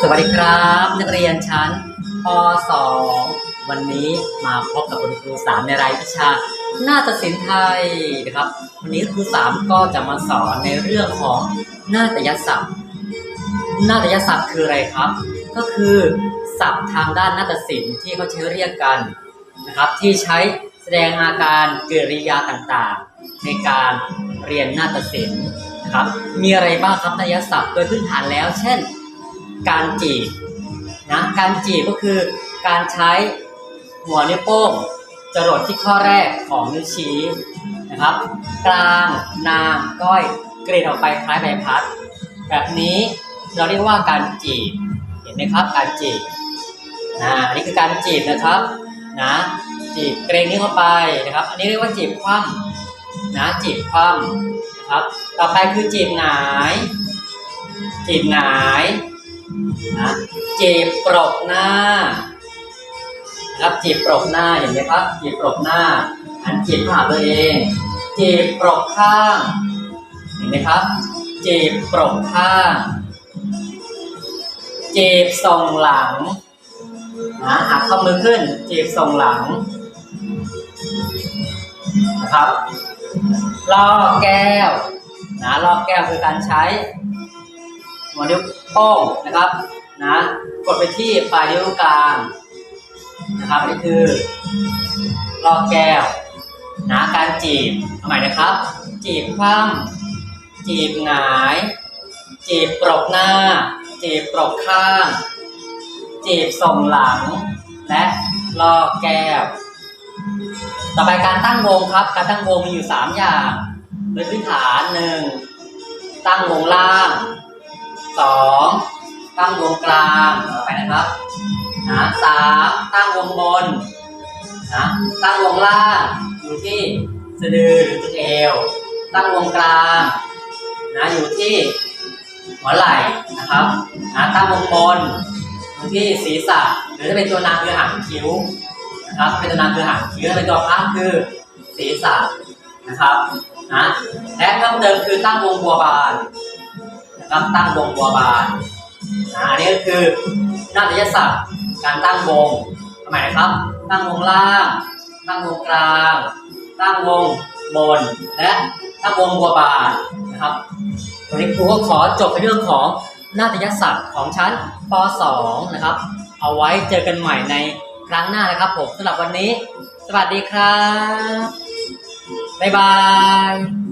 สวัสดีครับ นักเรียนชั้นป .2 วันนี้มาพบกับคุณครูสามในรายวิชานาฏศิลป์ไทยนะครับ วันนี้ครูสามก็จะมาสอนในเรื่องของนาฏยศัพท์นาฏยศัพท์คืออะไรครับ ก็คือศัพท์ทางด้านนาฏศิลป์ที่เขาใช้เรียกกันนะครับ ที่ใช้แสดงอาการกริยาต่างๆ ในการเรียนนาฏศิลป์ ครับ มีอะไรบ้างครับนาฏยศัพท์โดยพื้นฐานแล้ว เช่น การจีบนะการจีบก็คือการใช้หัวนิ้วโป้งจรดที่ข้อแรกของนิ้วชี้นะครับ กลางนางก้อยกรีดออกไปคล้ายใบพัด แบบนี้เราเรียกว่าการจีบเห็นไหมครับ การจีบนะอันนี้คือการจีบนะครับนะจีบเกรงนิ้วเข้าไปนะครับ อันนี้เรียกว่าจีบคว่ำนะจีบคว่ำ ครับ ต่อไปคือจีบหงายจีบหงายนะจีบปรกหน้านะครับจีบปรกหน้าเห็นไหมครับจีบปรกหน้าอันจีบผ่าตัวเองจีบปรกข้างเห็นไหมครับจีบปรกข้างจีบส่งหลังนะหักข้อมือขึ้นจีบส่งหลังนะครับ ล่อแก้วนะล่อแก้วคือการใช้หัวนิ้วโป้งนะครับนะกดไปที่ปลายนิ้วกลางนะครับนี่คือล่อแก้วนะการจีบเอาใหม่นะครับ จีบคว่ำจีบหงาย จีบปรกหน้า จีบปรกข้าง จีบส่งหลัง และล่อแก้ว ต่อไปการตั้งวงครับ การตั้งวงมีอยู่ 3 อย่างโดยพื้นฐานหนึ่งตั้งวงล่างสองตั้งวงกลางต่อไปนะครับนะสามตั้งวงบนนะตั้งวงล่างอยู่ที่สะดือหรือจุดเอว ตั้งวงกลางนะอยู่ที่หัวไหล่นะครับนะตั้งวงบนตรงที่ศีรษะ หรือถ้าเป็นตัวนางคือหางคิ้ว นะครับเป็นตัวนาคือหางคิ้วถ้าเป็นตัวพคือศีรษะนะครับนะและเพิ่มเติมคือตั้งวงบัวบานนะครับตั้งวงบัวบานนะอันนี้ก็คือนาฏยศัพท์การตั้งวงทำไมนะครับ ตั้งวงล่าง ตั้งวงกลาง ตั้งวงบน และตั้งวงบัวบานนะครับวันนี้ครูก็ขอจบในเรื่องของนาฏยศาสตร์ของชั้นป .2 นะครับ เอาไว้เจอกันใหม่ใน ครั้งหน้านะครับผมสำหรับวันนี้ สวัสดีครับ บ๊ายบาย